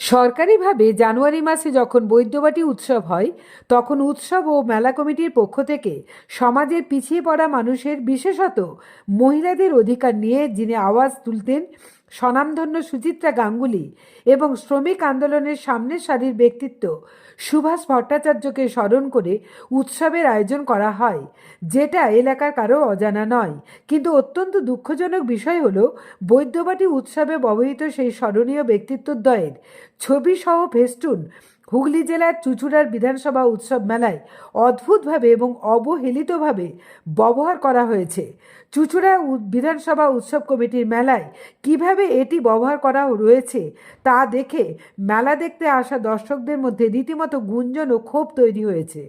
সরকারিভাবে জানুয়ারি মাসে যখন বৈদ্যবাটি উৎসব হয়, তখন উৎসব ও মেলা কমিটির পক্ষ থেকে সমাজের পিছিয়ে পড়া মানুষের বিশেষত মহিলাদের অধিকার নিয়ে যিনি আওয়াজ তুলতেন স্বনামধন্য সুচিত্রা গাঙ্গুলি এবং শ্রমিক আন্দোলনের সামনের সারির ব্যক্তিত্ব সুভাষ ভট্টাচার্যকে স্মরণ করে উৎসবের আয়োজন করা হয়। যেটা এলাকার কারও অজানা নয়। কিন্তু অত্যন্ত দুঃখজনক বিষয় হলো, বৈদ্যবাটি উৎসবে ব্যবহৃত সেই স্মরণীয় ব্যক্তিত্বদ্বয়ের ছবি সহ ফেস্টুন হুগলি জেলার চুচুড়ার বিধানসভা উৎসব মেলায় অদ্ভুতভাবে এবং অবহেলিতভাবে ব্যবহার করা হয়েছে। চুচুড়া বিধানসভা উৎসব কমিটির মেলায় কীভাবে এটি ব্যবহার করা রয়েছে তা দেখে মেলা দেখতে আসা দর্শকদের মধ্যে রীতিমতো গুঞ্জন ও ক্ষোভ তৈরি হয়েছে।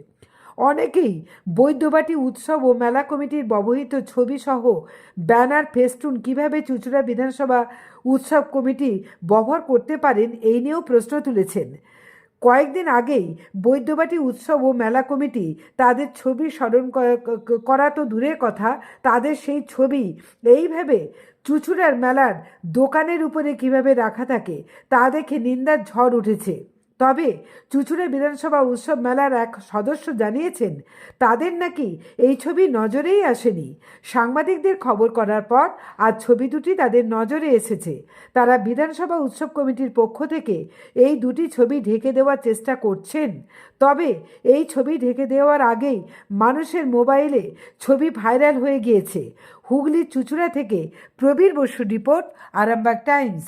অনেকেই বৈদ্যবাটি উৎসব ও মেলা কমিটির ব্যবহৃত ছবি সহ ব্যানার, ফেস্টুন কীভাবে চুচুড়া বিধানসভা উৎসব কমিটি ব্যবহার করতে পারেন এই নিয়েও প্রশ্ন তুলেছেন। কয়েকদিন আগেই বৈদ্যবাটি উৎসব ও মেলা কমিটি তাদের ছবি স্মরণ করা তো দূরের কথা, তাদের সেই ছবি এইভাবে চুচুড়ার মেলার দোকানের উপরে কীভাবে রাখা থাকে, তা দেখে নিন্দার ঝড় উঠেছে। তবে চুচুড়া বিধানসভা উৎসব মেলার এক সদস্য জানিয়েছেন, তাদের নাকি এই ছবি নজরেই আসেনি। সাংবাদিকদের খবর করার পর আজ ছবি দুটি তাদের নজরে এসেছে। তারা বিধানসভা উৎসব কমিটির পক্ষ থেকে এই দুটি ছবি ঢেকে দেওয়ার চেষ্টা করছেন। তবে এই ছবি ঢেকে দেওয়ার আগেই মানুষের মোবাইলে ছবি ভাইরাল হয়ে গিয়েছে। হুগলির চুচুড়া থেকে প্রবীর বসু রিপোর্ট, আরামবাগ টাইমস।